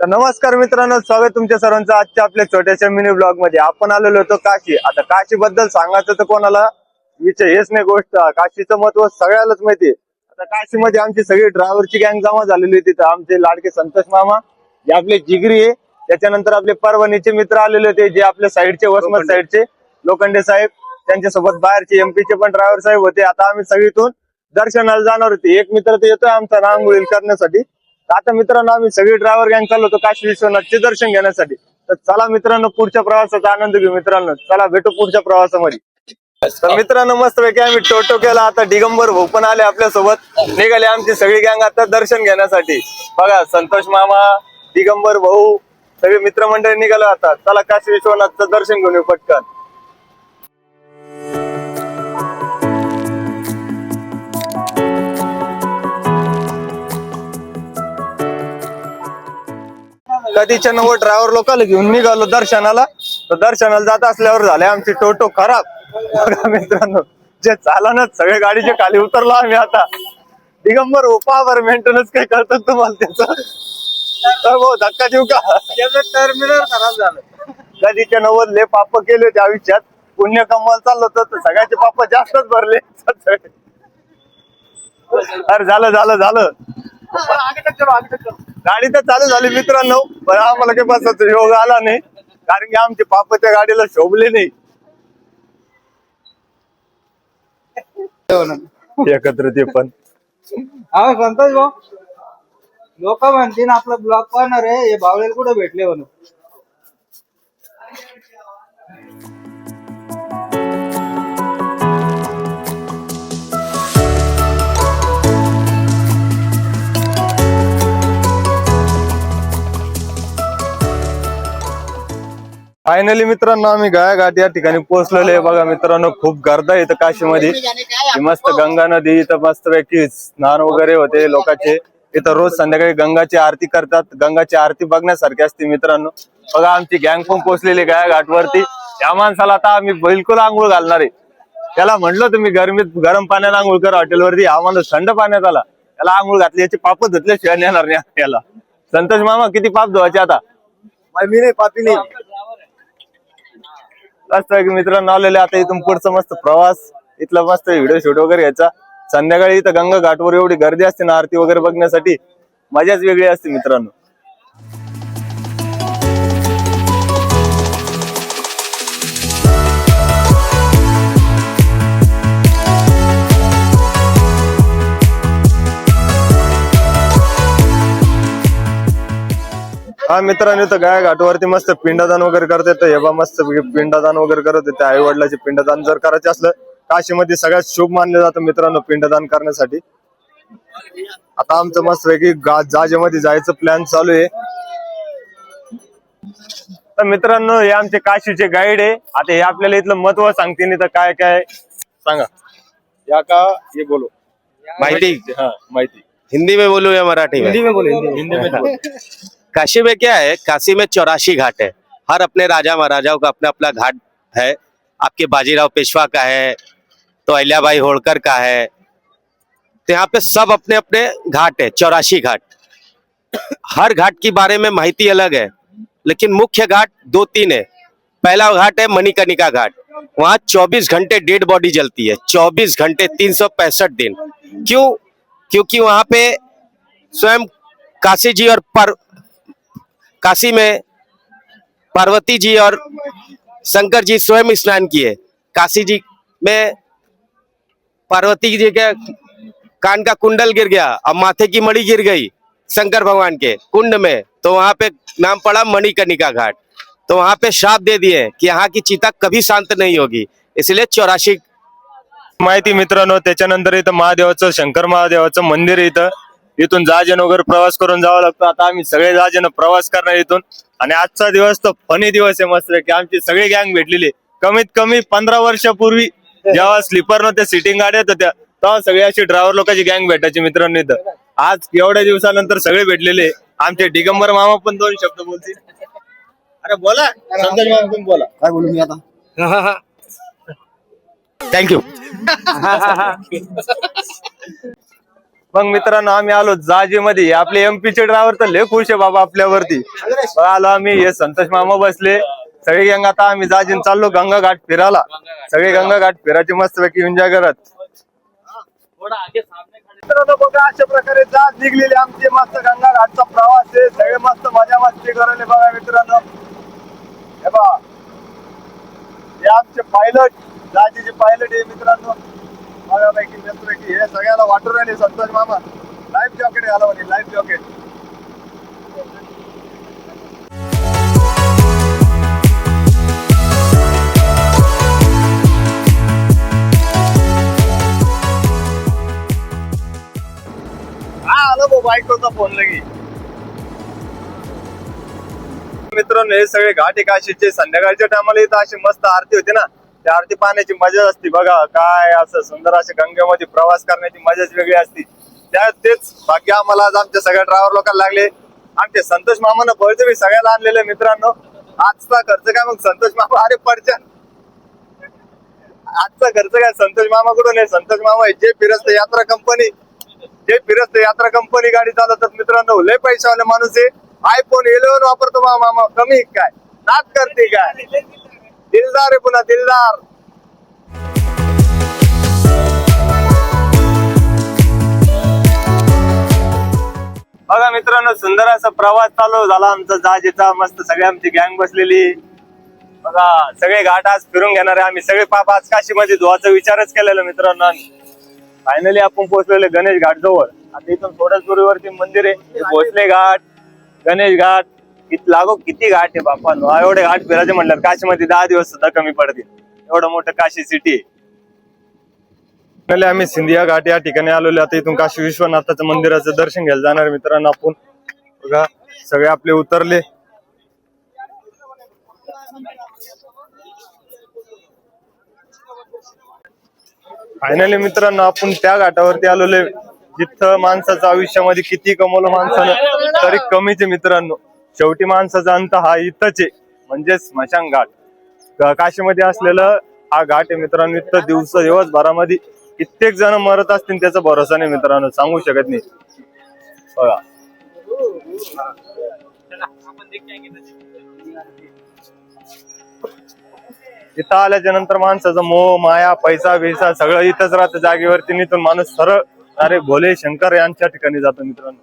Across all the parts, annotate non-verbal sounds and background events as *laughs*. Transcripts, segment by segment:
तर नमस्कार मित्रांनो स्वागत तुमच्या सर्वांचं आजच्या आपल्या छोट्याशा मिनी ब्लॉगमध्ये. आपण आलेलो होतो काशी. आता काशी बद्दल सांगायचं तर कोणाला विषय हेच नाही गोष्ट. काशीचं महत्त्व सगळ्यालाच माहिती आता काशीमध्ये आमची सगळी ड्रायव्हरची गँग जमा झालेली होती. तिथं आमचे लाडके संतोष मामा जे आपले जिगरी आहे. त्याच्यानंतर आपले परभणीचे मित्र आलेले होते जे आपल्या साईडचे वसमत साईडचे लोखंडे साहेब. त्यांच्यासोबत बाहेरचे एमपीचे पण ड्रायव्हर साहेब होते. आता आम्ही सगळीतून दर्शनाला जाणार होते. एक मित्र तर येतोय आमचा रांगोळी करण्यासाठी. तर आता मित्रांनो आम्ही सगळी ड्रायव्हर गँग चाललो होतो काशी विश्वनाथचे दर्शन घेण्यासाठी. तर चला मित्रांनो पुढच्या प्रवासाचा आनंद घेऊ मित्रांनो. चला भेटू पुढच्या प्रवासामध्ये. तर मित्रांनो मस्त पैकी आम्ही टोटो केला. आता दिगंबर भाऊ पण आले आपल्यासोबत निघाले आमची सगळी गँग आता दर्शन घेण्यासाठी. बघा संतोष मामा दिगंबर भाऊ सगळे मित्रमंडळी निघालो आता. चला काशी विश्वनाथचं दर्शन घेऊन येऊ पटकन. कधीच्या नव्वद ड्रायव्हर लोकांना घेऊन निघालो दर्शनाला. तर दर्शनाला जात असल्यावर झाले आमची टोटो खराब. बघा मित्रांनो जे चालनात सगळे गाडीच्या खाली उतरलो आम्ही आता. दिगंबर उपा बरं मेंटेनन्स काय करतात तुम्हाला त्याचं? तर भाऊ धक्का देऊ का? टर्मिनल खराब झालं. कधीच्या नव्वद ले पाप केले होते आयुष्यात. पुण्य कमवायला चाललो होतो तर सगळ्याचे पाप जास्तच भरले. अरे झालं झालं झालं. गाडी तर चालू झाली मित्रांनो पण आम्हाला काही बसायचा योग आला नाही. कारण की आमचे पाप त्या गाडीला शोभले नाही. एकत्र ते पण. हा संतोष भाऊ. लोक म्हणतील आपला ब्लॉक पाहणार आहे. हे बावळेल कुठे भेटले म्हणून? फायनली मित्रांनो आम्ही गायाघाट या ठिकाणी पोहोचलेलो आहे. बघा मित्रांनो खूप गर्दा आहे इथं काशीमध्ये. मस्त गंगा नदी इथं मस्त पैकी स्नान वगैरे होते. लोकांचे इथं रोज संध्याकाळी गंगाची आरती करतात. गंगाची आरती बघण्यासारखी असते मित्रांनो. बघा आमची गँग पण पोहोचलेली गायघाट वरती या माणसाला आता आम्ही बिलकुल आंघोळ घालणार आहे. त्याला म्हणलं तुम्ही गरमीत गरम पाण्यात आंघोळ करा हॉटेलवरती. हा माणूस थंड पाण्यात आला. त्याला आंघोळ घातली याची पाप धुतल्याशिवाय येणार नाही. याला. संतोष मामा किती पाप धुवायचे आता? मी नाही पापी नाही. मस्त मित्रांनो आलेले आता इथून पुढचा मस्त प्रवास. इथला मस्त व्हिडिओ शूट वगैरे घ्यायचा. संध्याकाळी इथं गंगा घाटवर एवढी गर्दी असते ना आरती वगैरे बघण्यासाठी. मजाच वेगळी असते मित्रांनो. हा मित्रांनो इथं गाय घाटवरती मस्त पिंडदान वगैरे करता येतं हे बा मस्त पिंडदान वगैरे करत येते आई वडिलाचे पिंडदान जर करायचे असलं काशीमध्ये सगळ्यात शुभ मानलं जातं मित्रांनो पिंडदान करण्यासाठी. आता आमचं मस्त पैकी जाजेमध्ये जायचं प्लॅन चालू आहे. तर मित्रांनो हे आमचे काशीचे गाईड आहे. आता हे आपल्याला इथलं महत्त्व सांगते नाही तर काय काय? सांगा. या का? हे बोलो. माहिती? हा माहिती. हिंदी में बोलूं या मराठी में? में बोलो हिंदी में बोलो. काशी में क्या है? काशी में चौरासी घाट है। हर अपने राजा महाराजाओं का अपना अपना घाट है। आपके बाजीराव पेशवा का है तो अहिल्याबाई होलकर का है। तो यहाँ पे सब अपने अपने घाट है, चौरासी घाट। हर घाट की बारे में माहिती अलग है, लेकिन मुख्य घाट दो तीन है। पहला घाट है मणिकर्णिका घाट। वहाँ 24 घंटे डेड बॉडी जलती है। 24 घंटे तीन सौ पैंसठ दिन। क्यों? क्योंकि वहाँ पे स्वयं काशी जी और पर काशी में पार्वती जी और शंकर जी स्वयं स्नान किए। काशी जी में पार्वती जी के कान का कुंडल गिर गया और माथे की मणि गिर गई शंकर भगवान के कुंड में। तो वहां पे नाम पड़ा मणिकर्णिका घाट। तो वहां पे श्राप दे दिए कि यहाँ की चिता कभी शांत नहीं होगी। इसलिए चौरासी माहिती मित्रांनो त्याच्यानंतर इथं महादेवाचं शंकर महादेवाचं मंदिर आहे इथं इथून जहाजन वगैरे प्रवास करून जावं लागतं. आता आम्ही सगळे जहाजन प्रवास करणार इथून. आणि आजचा दिवस तो फनी दिवस आहे मस्त की आमची सगळी गँग भेटलेली कमीत कमी पंधरा वर्षापूर्वी जेव्हा स्लीपर नव्हत्या सिटिंग गाड्या होत्या तेव्हा सगळी अशी ड्रायव्हर लोकांची गँग भेटायची मित्रांनो इथं. आज एवढ्या दिवसानंतर सगळे भेटलेले आमचे दिगंबर मामा पण दोन शब्द बोलतील. अरे बोला. संतोष मामा तुम्ही बोला. काय बोलू मी आता? *laughs* थैंक यू *laughs* मग मित्रांनो आम्ही आलो जाजे मध्ये आपले एमपी चे ड्रायव्हर तर लय खुश आहे बाबा आपल्यावरती. आलो आम्ही हे संतोष मामा बसले. सगळे गंगा आता आम्ही जाजीन चाललो गंगा घाट फिरायला. सगळे गंगा घाट फिरायचे मस्त पैकी एन्जॉय करत. मित्रांनो बघा अशा प्रकारे जात निघलेली आमची मस्त गंगा घाटचा प्रवास आहे. सगळे मस्त मजा मस्ती करायला बघा मित्रांनो. हे बा हे आमचे पायलट जाजीचे पायलट आहे मित्रांनो. बघापैकी मस्तपैकी हे सगळ्याला वाटून राहिले संतोष मामा. लाईफ जॉकेट घाला म्हणे लाईफ जॉकेट हा आलो भाऊ बायकोचा फोन लगी. मित्रांनो हे सगळे घाट काशीचे संध्याकाळच्या टायमाला इथं अशी मस्त आरती होती ना. त्या आरती पाहण्याची मजाच असते बघा. काय असं सुंदर अशा गंगेमध्ये प्रवास करण्याची मजाच वेगळी असते. त्या तेच भाग्य आम्हाला आज आमच्या सगळ्या ड्रायव्हर लोकांना लागले. आमचे संतोष मामानं बळजबी सगळ्याला आणलेले मित्रांनो. आजचा खर्च काय मग संतोष मामा? अरे परच्या आजचा खर्च काय? संतोष मामाकडून आहे संतोष मामा जे फिरस्त यात्रा कंपनी जे फिरस्त यात्रा कंपनी गाडी चालवतात मित्रांनो लय पैशावाले माणूस आहे. आयफोन इलेव्हन वापरतो मा- मामा कमी काय? नाच करते काय? दिलदार आहे पुन्हा दिलदार. बघा मित्रांनो सुंदर असा प्रवास चालू झाला आमचा जाजेचा मस्त सगळे आमची गँग बसलेली. बघा सगळे घाट आज फिरून घेणार आहे आम्ही. सगळे पाप आज काशीमध्ये धुवाचा विचारच केलेला मित्रांनो. फायनली आपण पोहोचलेले गणेश घाट जवळ. आता इथून थोड्याच दूरीवरती मंदिर आहे. भोसले घाट गणेश घाट. किती लागो किती घाट आहे बापा? एवढे घाट फिरायचे म्हणलं काशीमध्ये दहा दिवस सुद्धा कमी पडतील. एवढं मोठं काशी सिटी आहे. आम्ही सिंधिया घाट या ठिकाणी आलेलो. आता इथून काशी विश्वनाथाचं मंदिराचं दर्शन घ्यायला जाणार मित्रांनो आपण. बघा सगळे आपले उतरले. फायनली मित्रांनो आपण त्या घाटावरती आलेलो आहे, जिथं माणसाचं आयुष्यामध्ये किती कमवलं माणसानं तरी कमीच मित्रांनो. शेवटी माणसाचा अंत हा इथंच आहे म्हणजे स्मशान घाट. काशीमध्ये असलेलं हा घाट आहे मित्रांनो इथं दिवस दिवसभरामध्ये कित्येक जण मरत असतील त्याचा भरोसा नाही मित्रांनो सांगू शकत नाही. बघा. इथं आल्याच्यानंतर माणसाचं मोह माया पैसा बिसा सगळं इथंच राहतं जागेवरती. निथून माणूस सरळ अरे भोले शंकर यांच्या ठिकाणी जातो मित्रांनो.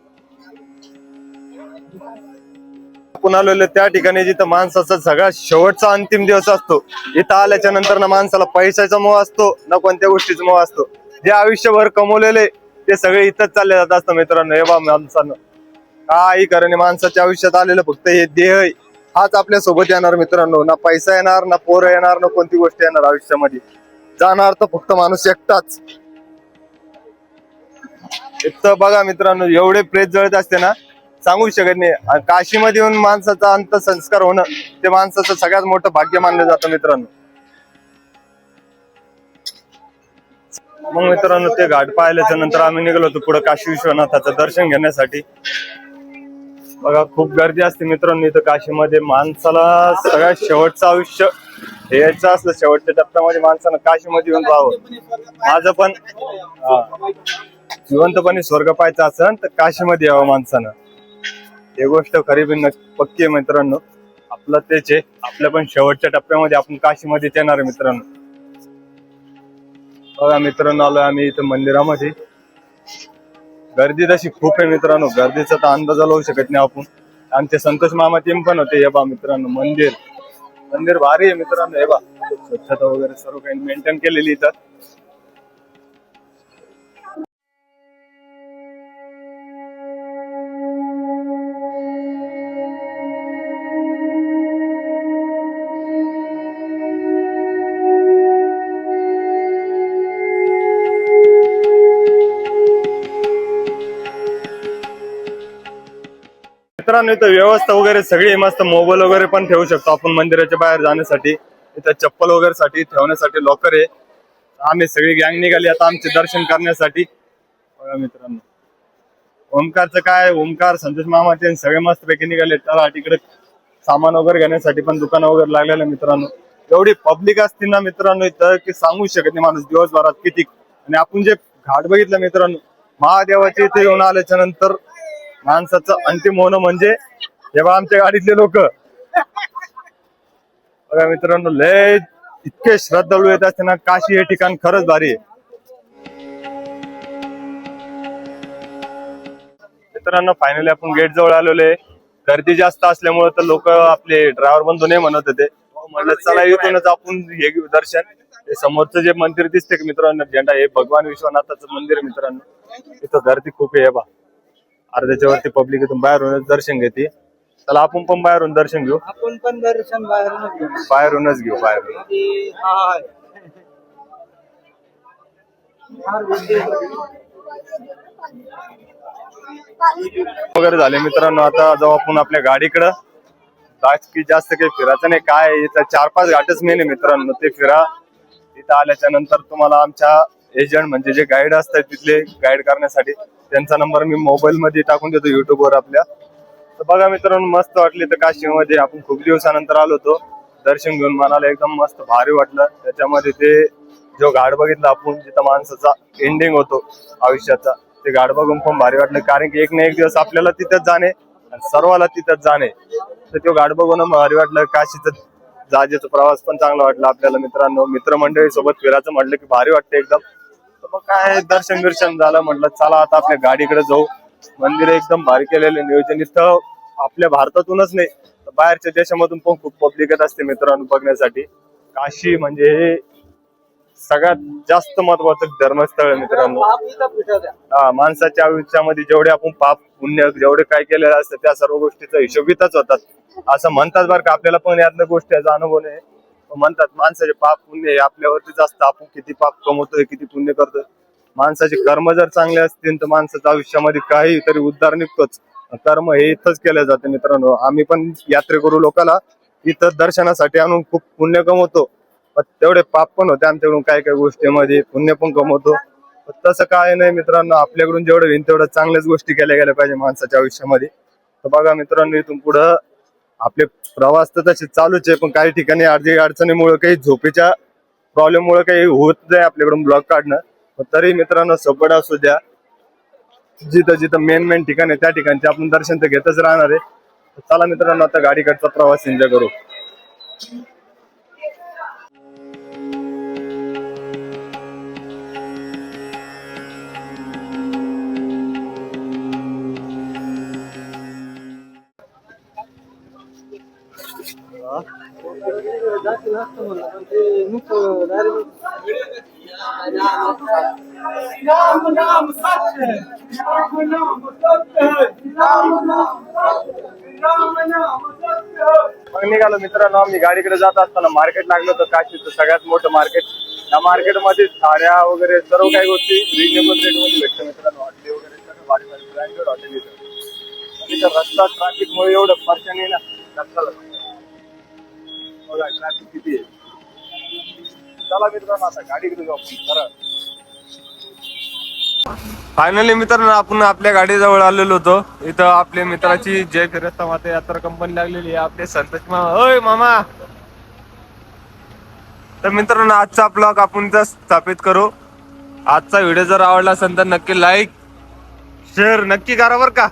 आपण आलेलो त्या ठिकाणी जिथं माणसाचा सगळा शेवटचा अंतिम दिवस असतो. इथं आल्याच्यानंतर ना माणसाला पैशाचा मोह असतो ना कोणत्या गोष्टीचा मोह असतो. जे आयुष्यभर कमवलेले ते सगळे इथंच चालले जात असतं मित्रांनो. हे बा माणसानं. काही कारण माणसाच्या आयुष्यात आलेलं फक्त हे देह हाच आपल्यासोबत येणार मित्रांनो. ना पैसा येणार ना पोरं येणार ना कोणती गोष्ट येणार आयुष्यामध्ये. जाणार तर फक्त माणूस एकटाच. इथं बघा मित्रांनो एवढे प्रेत जळत असते ना सांगू शकत नाही. काशीमध्ये येऊन माणसाचा अंतसंस्कार होणं ते माणसाचं सगळ्यात मोठं भाग्य मानलं जातं मित्रांनो. मग मित्रांनो ते घाट पाहिल्याच्या नंतर आम्ही निघालो होतो पुढे काशी विश्वनाथाचं दर्शन घेण्यासाठी. बघा खूप गर्दी असते मित्रांनो इथं काशीमध्ये. माणसाला सगळ्यात शेवटचं आयुष्य हे यायचं असलं शेवटच्या टप्प्यामध्ये माणसानं काशीमध्ये येऊन पाहावं माझं पण हा, जिवंतपणे स्वर्ग पाहायचं असेल तर काशीमध्ये यावं माणसानं. हे गोष्ट खरी बी पक्की आहे मित्रांनो. आपलं तेच आहे. आपल्या पण शेवटच्या टप्प्यामध्ये आपण काशीमध्ये येणार आहे मित्रांनो. बघा मित्रांनो आलोय आम्ही इथं मंदिरामध्ये. गर्दी तशी खूप आहे मित्रांनो. गर्दीचा तर अंदाज लावू शकत नाही आपण. आमचे संतोष मामा टीम पण होते. हे बा मित्रांनो मंदिर. मंदिर भारी आहे मित्रांनो. हे बा स्वच्छता वगैरे सर्व काही मेंटेन केलेली इथं. मित्रांनो इथं व्यवस्था वगैरे सगळी मस्त मोबाईल वगैरे पण ठेवू शकतो आपण मंदिराच्या बाहेर जाण्यासाठी. इथं चप्पल वगैरे साठी ठेवण्यासाठी लॉकर आहे. आम्ही सगळी गँग निघाली आता आमचे दर्शन करण्यासाठी. बघा मित्रांनो. ओमकारचं काय? ओमकार संतोष मामा ते सगळे मस्त पैकी निघाले. त्याला तिकडे सामान वगैरे घेण्यासाठी पण दुकानं वगैरे लागलेलं मित्रांनो. एवढी पब्लिक असते ना मित्रांनो इथं की सांगू शकत नाही माणूस दिवसभरात किती. आणि आपण जे घाट बघितलं मित्रांनो महादेवाचे इथे येऊन आल्याच्यानंतर माणसाचं अंतिम होणं म्हणजे जेव्हा आमच्या गाडीतले लोक. बघा मित्रांनो लय इतके श्रद्धाळू येत असते ना काशी हे ठिकाण खरंच भारी आहे. मित्रांनो फायनली आपण गेट जवळ आलेलो आहे. गर्दी जास्त असल्यामुळे तर लोक आपले ड्रायव्हर बंधू नाही म्हणत होते. म्हणलं चला इथूनच आपण हे घेऊ दर्शन. हे समोरचं जे मंदिर दिसते मित्रांनो झेंडा हे भगवान विश्वनाथाचं मंदिर मित्रांनो. इथं गर्दी खूप आहे बा अर्ध्याच्या वरती पब्लिक इथून बाहेरूनच दर्शन घेते. चला आपण पण बाहेरून दर्शन घेऊ. आपण पण दर्शन बाहेरून घेऊ. बाहेरूनच घेऊ बाहेरून. आधी हा आहे. फार गर्दी आहे. वगैरे झाले मित्रांनो आता जाऊ आपण आपल्या गाडीकडं. बाकी जास्त काही फिरायचं नाही. काय आहे, इथं चार पाच घाटच मेन आहे मित्रांनो ते फिरा. तिथं आल्याच्यानंतर तुम्हाला आमच्या एजंट म्हणजे जे गाईड असतात तिथले गाईड करण्यासाठी त्यांचा नंबर मी मोबाईल मध्ये टाकून देतो युट्यूबवर आपल्या. तर बघा मित्रांनो मस्त वाटली तर काशीमध्ये आपण खूप दिवसानंतर आलो होतो. दर्शन घेऊन मनाला एकदम मस्त भारी वाटलं. त्याच्यामध्ये ते जो गाड बघितला आपण जिथं माणसाचा एंडिंग होतो आयुष्याचा ते गाड बघून पण भारी वाटलं. कारण की एक ना एक दिवस आपल्याला तिथंच जाणे आणि सर्वाला तिथंच जाणे. तर तो गाड बघून भारी वाटलं. काशीचं जाजेचा प्रवास पण चांगला वाटला आपल्याला मित्रांनो. मित्रमंडळी सोबत फिरायचं म्हटलं की भारी वाटतं एकदम. तर मग काय दर्शन बिर्शन झालं म्हटलं चला आता आपल्या गाडीकडे जाऊ. मंदिर एकदम भारी केलेले नियोजन इथं आपल्या भारतातूनच नाही तर बाहेरच्या देशामधून पण खूप पब्लिक येत असते मित्रांनो बघण्यासाठी. काशी म्हणजे हे सगळ्यात जास्त महत्वाचं धर्मस्थळ आहे मित्रांनो. हा माणसाच्या आयुष्यामध्ये जेवढे आपण पाप पुण्य जेवढे काय केलेलं असतं त्या सर्व गोष्टीचा हिशोब इथंच होतात. असं म्हणतात बरं का आपल्याला पण यातल्या गोष्टीचा अनुभव नाही. म्हणतात माणसाचे पाप पुण्य हे आपल्यावरतीच असतं आपण किती पाप कमवतोय किती पुण्य करतोय. माणसाचे कर्म जर चांगले असतील तर माणसाच्या आयुष्यामध्ये काही तरी उद्धार निघतोच. कर्म हे इथंच केलं जातं मित्रांनो. आम्ही पण यात्रेकरू लोकांना इथं दर्शनासाठी आणून खूप पुण्य कमवतो. पण तेवढे पाप पण होते आमच्याकडून काय काय गोष्टीमध्ये पुण्य पण कमवतो. तसं काय नाही मित्रांनो आपल्याकडून जेवढं होईल तेवढं चांगल्याच गोष्टी केल्या गेल्या पाहिजे माणसाच्या आयुष्यामध्ये. तर बघा मित्रांनो इथून पुढं आपले प्रवास तर तसे चालूच आहे पण काही ठिकाणी अर्धी अडचणीमुळे काही झोपेच्या प्रॉब्लेममुळे काही होत नाही आपल्याकडून ब्लॉक काढणं. पण तरी मित्रांनो सपोर्ट असू द्या. जिथं जिथं मेन मेन ठिकाण आहे त्या ठिकाणचे आपण दर्शन तर घेतच राहणार आहे. चला मित्रांनो आता गाडीकडचा प्रवास एन्जॉय करू. राम नाम सत्य राम नाम सत्य राम नाम राम नाम मग निघालो मित्रांनो आम्ही गाडीकडे जात असताना मार्केट लागलं होतं काशीचं सगळ्यात मोठं मार्केट त्या मार्केटमध्ये साड्या वगैरे सर्व काही गोष्टी रिजनेबल रेटमध्ये भेटतं मित्रांनो. हॉटेल वगैरे सगळं भारी भारी ब्रँडेड हॉटेल इथं रस्ता ट्रॅफिक मुळे एवढं परेशान येईल रस्ता बघा ट्रॅफिक किती आहे. चला मित्रांनो आता गाडीकडे जाऊ आपण खरं. फायनली मित्रांनो आपण आपल्या गाडीजवळ आलेलो होतो. इथं आपल्या मित्राची जय फिरस्ता माता यात्रा कंपनी लागलेली आहे. आपले संतोष मामा. होय मामा. तर मित्रांनो आजचा ब्लॉग आपण इथं स्थापित करू. आजचा व्हिडिओ जर आवडला असेल तर नक्की लाईक शेअर नक्की करा बरं का.